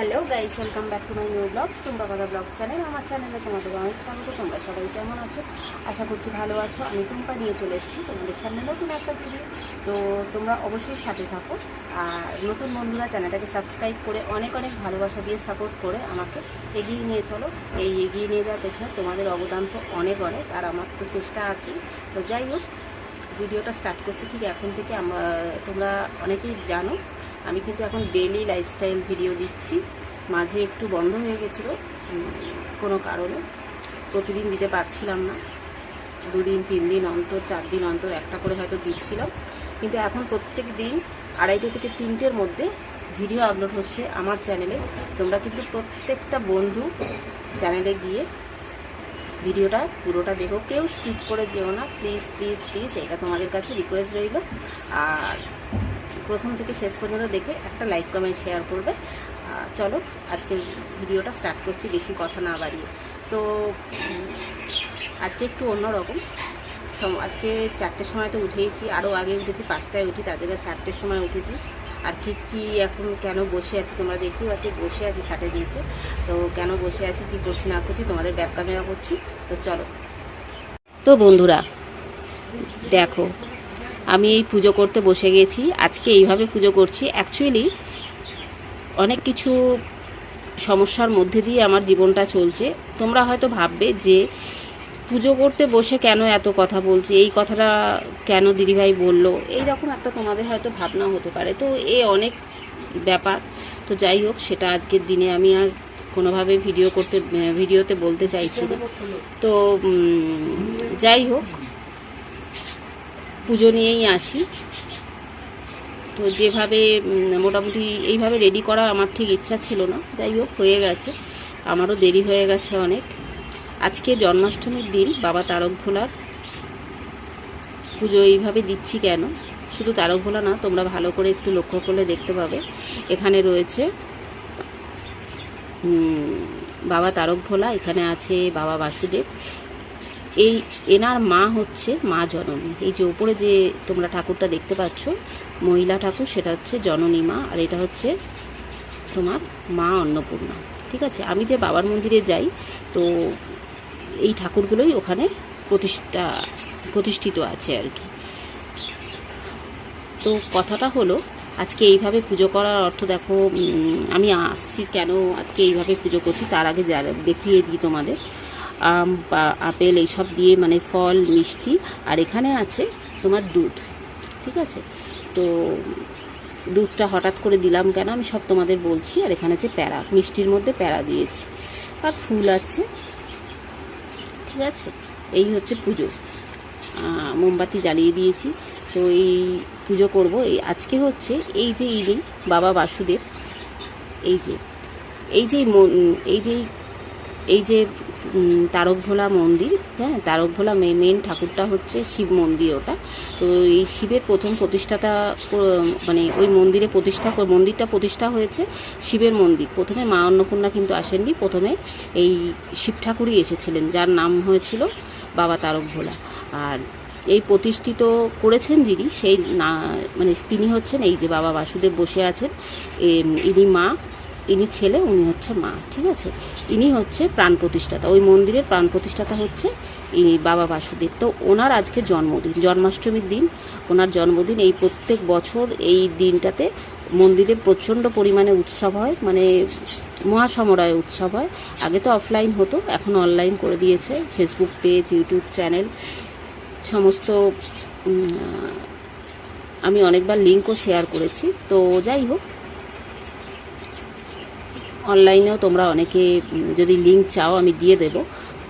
Hello guys, welcome back to my new vlogs তোমরা কথা blog channel, আমার চ্যানেলে তোমাদের অনেক স্বাগত, তোমরা সবাই কেমন আছো? আশা করছি ভালো আছো। আমি টুম্পা নিয়ে চলে এসেছি তোমাদের সামনে নতুন একটা ভিডিও তো তোমরা অবশ্যই সাথে থাকো। আর নতুন বন্ধুরা চ্যানেলটাকে সাবস্ক্রাইব করে অনেক অনেক ভালোবাসা দিয়ে সাপোর্ট করে আমাকে এগিয়ে নিয়ে চলো। এই এগিয়ে নিয়ে যাওয়ার পেছনে তোমাদের অবদান তো অনেক অনেক, আর আমার তো চেষ্টা আছে তো যাই হোক ভিডিওটা স্টার্ট করছি। ঠিক এখন থেকে আমরা, তোমরা অনেকেই জানো আমি কিন্তু এখন ডেলি লাইফস্টাইল ভিডিও দিচ্ছি। মাঝে একটু বন্ধ হয়ে গেছিল কোনো কারণে। প্রতিদিন দিতে পারছিলাম না। দুদিন তিন দিন অন্তর চার দিন অন্তর একটা করে হয়তো দিচ্ছিলাম। কিন্তু এখন প্রত্যেক দিন আড়াইটে থেকে তিনটের মধ্যে ভিডিও আপলোড হচ্ছে আমার চ্যানেলে তোমরা কিন্তু প্রত্যেকটা বন্ধু চ্যানেলে গিয়ে ভিডিওটা পুরোটা দেখো। কেউ স্কিপ করে যেও না। প্লিজ প্লিজ প্লিজ এটা তোমাদের কাছে রিকোয়েস্ট রইল। আর প্রথম থেকে শেষ পর্যন্ত দেখে একটা লাইক কমেন্ট শেয়ার করবে। চলো, আজকে ভিডিওটা স্টার্ট করছি, বেশি কথা না বাড়িয়ে। তো আজকে একটু অন্যরকম। আজকে চারটের সময় তো উঠেইছি আরও আগে উঠেছি, পাঁচটায় উঠি, তার জায়গায় চারটের সময় উঠেছি। আর কি কি এখন কেন বসে আছি তোমরা দেখতেই পাচ্ছি, বসে আছি খাটে দিয়েছে তো কেন বসে আছি, কি করছি না করছি, তোমাদের ব্যাক ক্যামেরা করছি। তো চলো। তো বন্ধুরা, দেখো আমি এই পুজো করতে বসে গেছি আজকে এইভাবে পুজো করছি। অ্যাকচুয়ালি অনেক কিছু সমস্যার মধ্যে দিয়ে আমার জীবনটা চলছে। তোমরা হয়তো ভাববে যে পুজো করতে বসে কেন এত কথা বলছি এই কথাটা কেন দিদিভাই বলল? এইরকম একটা তোমাদের হয়তো ভাবনা হতে পারে। তো এ অনেক ব্যাপার। তো যাই হোক সেটা আজকের দিনে আমি আর কোনোভাবে ভিডিও করতে ভিডিওতে বলতে চাইছি না। তো যাই হোক পুজো নিয়েই আসি। তো যেভাবে মোটামুটি এইভাবে রেডি করা আমার ঠিক ইচ্ছা ছিল না। যাই হোক, হয়ে গেছে। আমারও দেরি হয়ে গেছে অনেক। আজকে জন্মাষ্টমীর দিন, বাবা তারক ভোলার পুজো এইভাবে দিচ্ছি কেন? শুধু তারক ভোলা না, তোমরা ভালো করে একটু লক্ষ্য করলে দেখতে পাবে। এখানে রয়েছে বাবা তারক ভোলা, এখানে আছে বাবা বাসুদেব। এই এনার মা হচ্ছে মা জননী। এই যে ওপরে যে তোমরা ঠাকুরটা দেখতে পাচ্ছ, মহিলা ঠাকুর, সেটা হচ্ছে জননী মা, আর এটা হচ্ছে তোমার মা অন্নপূর্ণা। ঠিক আছে? আমি যে বাবার মন্দিরে যাই, তো এই ঠাকুরগুলোই ওখানে প্রতিষ্ঠা, প্রতিষ্ঠিত আছে আর কি। তো কথাটা হলো, আজকে এইভাবে পুজো করার অর্থ দেখো আমি আসছি কেন আজকে এইভাবে পুজো করছি, তার আগে দেখিয়ে দিই তোমাদের। আম আপেল এইসব দিয়ে মানে ফল, মিষ্টি, আর এখানে আছে তোমার দুধ, ঠিক আছে? তো দুধটা হঠাৎ করে দিলাম কেন? আমি সব তোমাদের বলছি, আর এখানে আছে প্যারা, মিষ্টির মধ্যে প্যারা দিয়েছি, আর ফুল আছে, ঠিক আছে? এই হচ্ছে পুজো মোমবাতি জ্বালিয়ে দিয়েছি, তো এই পুজো করব, এই আজকে হচ্ছে এই যে ইনি বাবা বাসুদেব, এই যে এই যে এই যে এই যে উম, তারক ভোলা মন্দির হ্যাঁ তারক ভোলা মেন ঠাকুরটা হচ্ছে শিব মন্দির ওটা। তো এই শিবের প্রথম প্রতিষ্ঠাতা মানে ওই মন্দিরে প্রতিষ্ঠা মন্দিরটা প্রতিষ্ঠা হয়েছে শিবের মন্দির। প্রথমে মা অন্নপূর্ণা কিন্তু আসেননি প্রথমে এই শিব ঠাকুরই এসেছিলেন যার নাম হয়েছিল বাবা তারকভোলা। আর এই প্রতিষ্ঠিত করেছেন যিনি সেই না মানে তিনি হচ্ছেন এই যে বাবা বাসুদেব বসে আছেন ইনি মা ইনি ছেলে, উনি হচ্ছে মা, ঠিক আছে? ইনি হচ্ছে প্রাণ প্রতিষ্ঠাতা। ওই মন্দিরের প্রাণ প্রতিষ্ঠাতা হচ্ছে ইনি বাবা বাসুদেব। তো ওনার আজকে জন্মদিন, জন্মাষ্টমীর দিন। ওনার জন্মদিন এই প্রত্যেক বছর এই দিনটাতে মন্দিরে প্রচণ্ড পরিমাণে উৎসব হয় মানে মহাসমরায় উৎসব হয়। আগে তো অফলাইন হতো, এখন অনলাইন করে দিয়েছে। ফেসবুক পেজ ইউটিউব চ্যানেল সমস্ত আমি অনেকবার লিঙ্কও শেয়ার করেছি। তো যাই হোক অনলাইনেও তোমরা অনেকে যদি লিঙ্ক চাও, আমি দিয়ে দেব।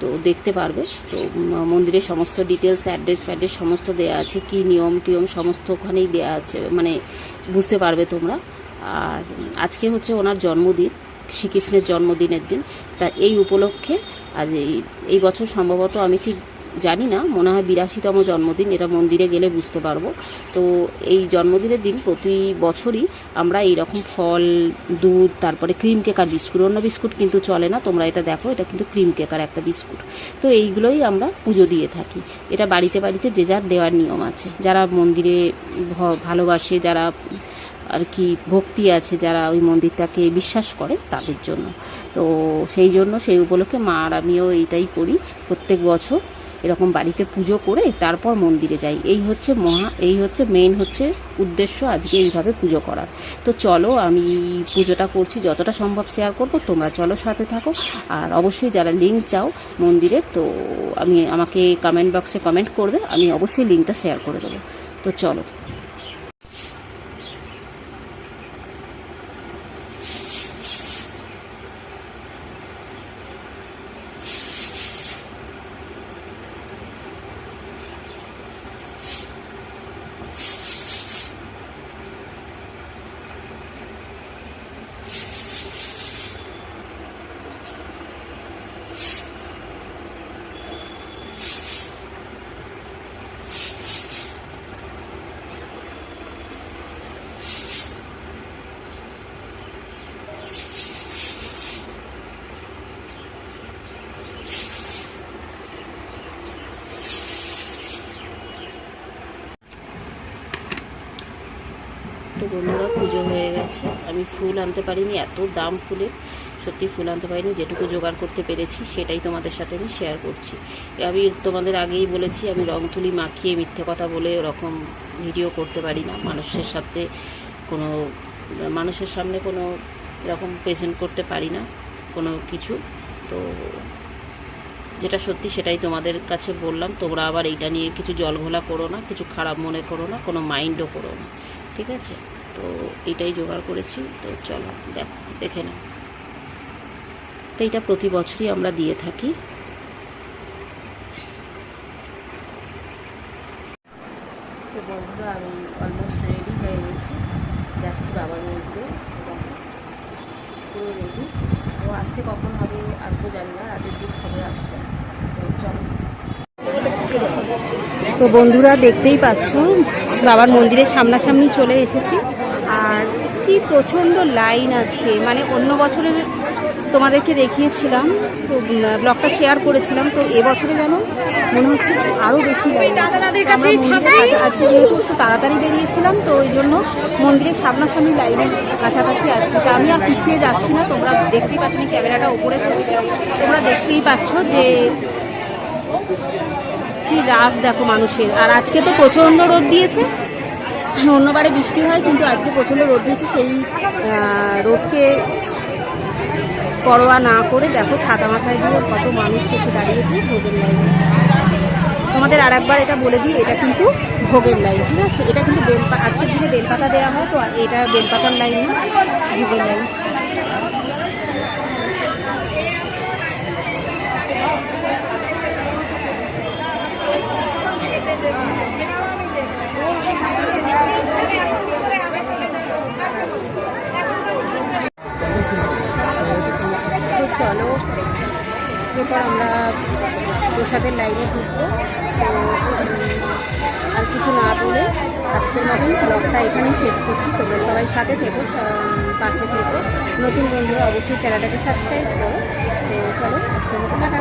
তো দেখতে পারবে। তো মন্দিরের সমস্ত ডিটেলস অ্যাড্রেস ফ্যাড্রেস সমস্ত দেওয়া আছে, কি নিয়ম, টিয়ম সমস্ত ওখানেই দেওয়া আছে মানে বুঝতে পারবে তোমরা। আর আজকে হচ্ছে ওনার জন্মদিন, শ্রীকৃষ্ণের জন্মদিনের দিন। তা এই উপলক্ষে আজ এই বছর সম্ভবত আমি ঠিক জানি না, মনে হয় বিরাশিতম জন্মদিন, এটা মন্দিরে গেলে বুঝতে পারব। তো এই জন্মদিনের দিন প্রতি বছরই আমরা এই রকম ফল, দুধ, তারপরে ক্রিম কেকার বিস্কুট, অন্য বিস্কুট কিন্তু চলে না, তোমরা এটা দেখো, এটা কিন্তু ক্রিম কেকার একটা বিস্কুট। তো এইগুলোই আমরা পুজো দিয়ে থাকি। এটা বাড়িতে বাড়িতে যে যার দেওয়ার নিয়ম আছে। যারা মন্দিরে ভালোবাসে, যারা আর কি ভক্তি আছে, যারা ওই মন্দিরটাকে বিশ্বাস করে, তাদের জন্য। তো সেই জন্য সেই উপলক্ষে মা আর আমিও এইটাই করি প্রত্যেক বছর। এরকম বাড়িতে পুজো করে তারপর মন্দিরে যাই। এই হচ্ছে মহা, এই হচ্ছে মেইন হচ্ছে উদ্দেশ্য আজকে এইভাবে পুজো করার। তো চলো আমি পুজোটা করছি, যতটা সম্ভব শেয়ার করব, তোমরা চলো সাথে থাকো। আর অবশ্যই যারা লিঙ্ক চাও মন্দিরের, তো আমি, আমাকে কমেন্ট বক্সে কমেন্ট করবে, আমি অবশ্যই লিঙ্কটা শেয়ার করে দেবো। তো চলো। তো বন্ধুরা পুজো হয়ে গেছে। আমি ফুল আনতে পারিনি, এত দাম ফুলের সত্যি ফুল আনতে পারিনি, যেটুকু জোগাড় করতে পেরেছি, সেটাই তোমাদের সাথে আমি শেয়ার করছি। আমি তোমাদের আগেই বলেছি, আমি রং তুলি মাখিয়ে মিথ্যে কথা বলে ওরকম ভিডিও করতে পারি না। মানুষের সাথে কোনো, মানুষের সামনে কোনো এরকম প্রেজেন্ট করতে পারি না, কোনো কিছু। তো যেটা সত্যি সেটাই তোমাদের কাছে বললাম, তোমরা আবার এইটা নিয়ে কিছু জল ঘোলা করো না, কিছু খারাপ মনে করো না, কোনো মাইন্ডও করো না। ঠিক আছে? তো এটাই জোগাড় করেছি। তো চলো দেখ দেখে নাও তো এটা প্রতি বছরই আমরা দিয়ে থাকি। তো বন্ধুরা আমি অলমোস্ট রেডি হয়ে গেছি। যাচ্ছি বাবার মন্দিরে পুরো রেডি তো আজকে কখন হবে আসব জানি না রাতের দিক হবে আসতে। তো চলো। তো বন্ধুরা দেখতেই পাচ্ছ বাবার মন্দিরের সামনাসামনি চলে এসেছি। আর কি প্রচণ্ড লাইন আজকে। মানে অন্য বছরের তোমাদেরকে দেখিয়েছিলাম তো ব্লগটা শেয়ার করেছিলাম তো এবছরে যেন মনে হচ্ছে আরও বেশি আজকে যেহেতু একটু তাড়াতাড়ি বেরিয়েছিলাম তো ওই জন্য মন্দিরের সামনাসামনি লাইনের কাছাকাছি আছি। তা আমি আর পিছিয়ে যাচ্ছি না তোমরা দেখতেই পাচ্ছ আমি ক্যামেরাটা উপরে করছি তোমরা দেখতেই পাচ্ছ যে কি রাস দেখো মানুষের। আর আজকে তো প্রচণ্ড রোদ দিয়েছে। অন্যবারে বৃষ্টি হয়, কিন্তু আজকে প্রচণ্ড রোদ দিয়েছে। সেই রোদকে পরোয়া না করে দেখো ছাতা মাথায় দিয়ে কত মানুষ এসে দাঁড়িয়েছে ভোগের লাইনে। তোমাদের আর একবার এটা বলে দিই, এটা কিন্তু ভোগের লাইন, ঠিক আছে? এটা কিন্তু বেল আজকের দিনে বেলপাতা দেওয়া হয়, তো এটা বেলপাতার লাইন না, ভোগের লাইন। এরপর আমরা প্রসাদের লাইনে ঢুকবো। আর কিছু না বলে আজকের মতন ব্লগটা এখানেই শেষ করছি। তোমরা সবাই সাথে থেকো পাশে থেকো। নতুন বন্ধুরা অবশ্যই চ্যানেলটাকে সাবস্ক্রাইব করো। তো, চলো, আজকের মতো টাটা।